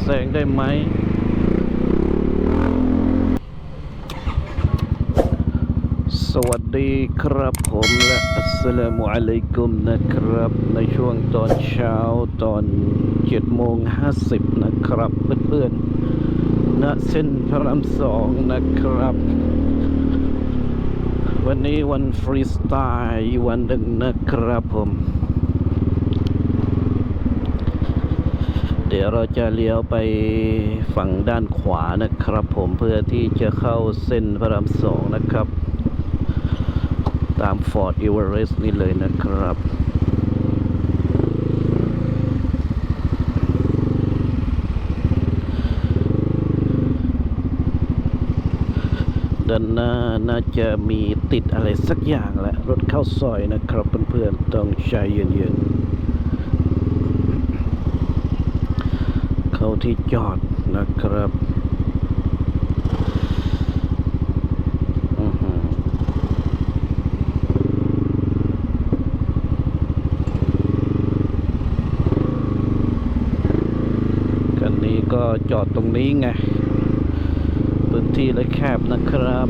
แซงได้ไหมสวัสดีครับผมและอัสสลามุอะลัยกุมนะครับ ในช่วงตอนเช้าตอน7โมง50 นะครับ เพื่อนๆณเส้นพระรามสองนะครับ วันนี้วันฟรีสไตล์วันหนึ่งนะครับผม เดี๋ยวเราจะเลี้ยวไปฝั่งด้านขวานะครับผมเพื่อที่จะเข้าเส้นพระรามสองนะครับ ตามฟอร์ด e อเวอเรสต์นี่เลยนะครับด้านหน้าน่าจะมีติดอะไรสักอย่างแหละ รถเข้าซอยนะครับเพื่อนๆ ต้องใจเย็นๆ เข้า ที่จอดนะครับอื้อหือคันนี้ก็จอดตรงนี้ไง พื้นที่และแคบนะครับ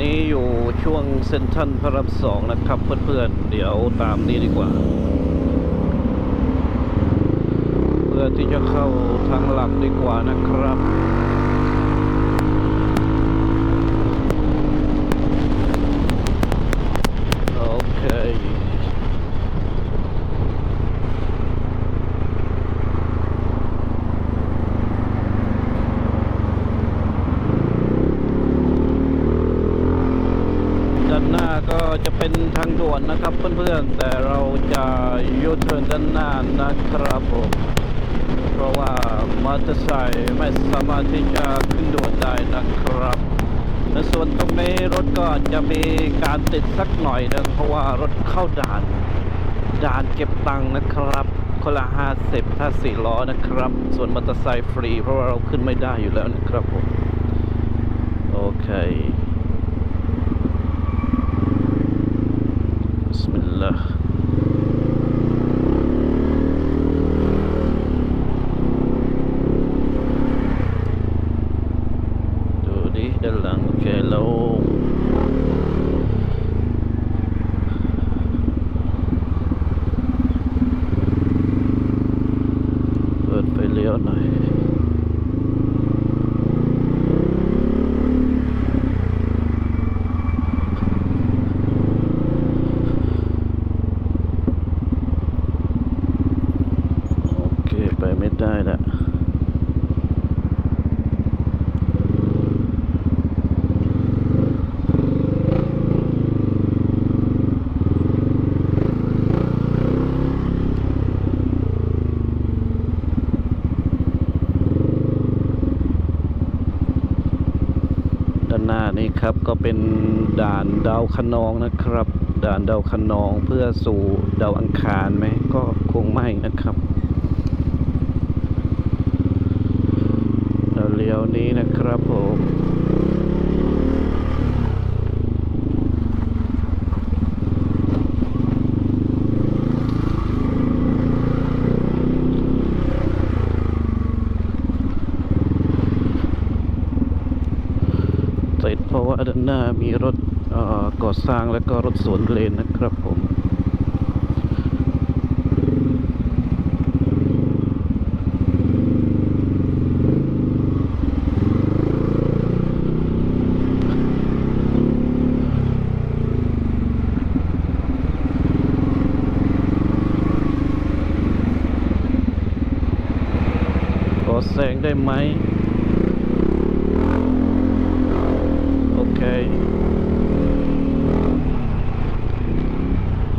นี้อยู่ช่วงเซ็นทรัลพระรามสองนะครับเพื่อนๆ เดี๋ยวตามนี้ดีกว่า เพื่อที่จะเข้าทางหลักดีกว่านะครับ โอเค ด้าน หน้าก็จะเป็นทางด่วนนะครับเพื่อนๆ แต่เราจะยูเทิร์นด้านหน้านะครับผมเพราะว่ามอเตอร์ไซค์ไม่สามารถที่จะขึ้นด่วนได้นะครับในส่วนตรงนี้รถก็จะมีการติดสักหน่อยนึงเพราะว่ารถเข้าด่าน ด่านเก็บตังค์นะครับคนละห้าสิบถ้าสี่ล้อนะครับ ส่วนมอเตอร์ไซค์ฟรี เพราะว่าเราขึ้นไม่ได้อยู่แล้วนะครับผมโอเค Allah Tuh di dalam jelok เปิดไปเลี้ยวหน่อย เคไปไม่ได้ละด้านหน้านี้ครับก็เป็นด่านดาวคะนองนะครับ ด่านดาวคะนองเพื่อสู่ดาวอังคารไหมก็คงไม่นะครับ เราเลี้ยวนี้นะครับผมติดเพราะว่าด้านหน้ามีรถก่อสร้างและก็รถสวนเลนนะครับผม โซงได้ไหมโอเค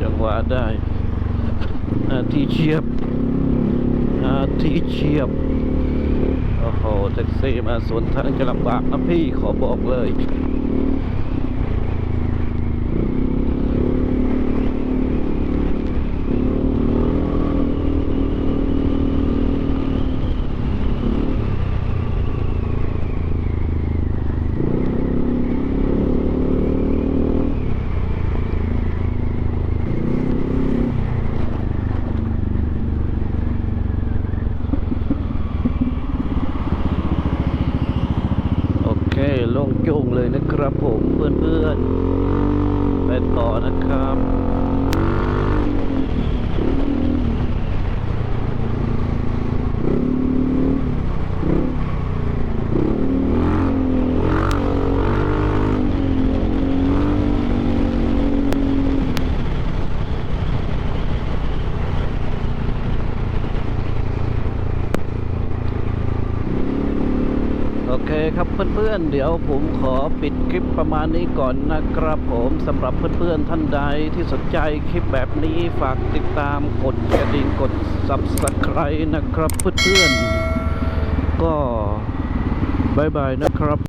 จังหวะได้นาทีเชียบนาทีเชียบ โอ้โหแท็กซี่มาสวนทางจะลำบากนะพี่ขอบอกเลย โอเคโล่งโจ้งเลยนะครับผมเพื่อนๆไปต่อนะครับ โอ เพื่อนๆ เดี๋ยวผมขอปิดคลิปประมาณนี้ก่อนนะครับผมสำหรับเพื่อนๆท่านใดที่สนใจคลิปแบบนี้ฝากติดตามกดกระดิ่งกด Subscribe นะครับเพื่อนๆก็บายบายนะครับ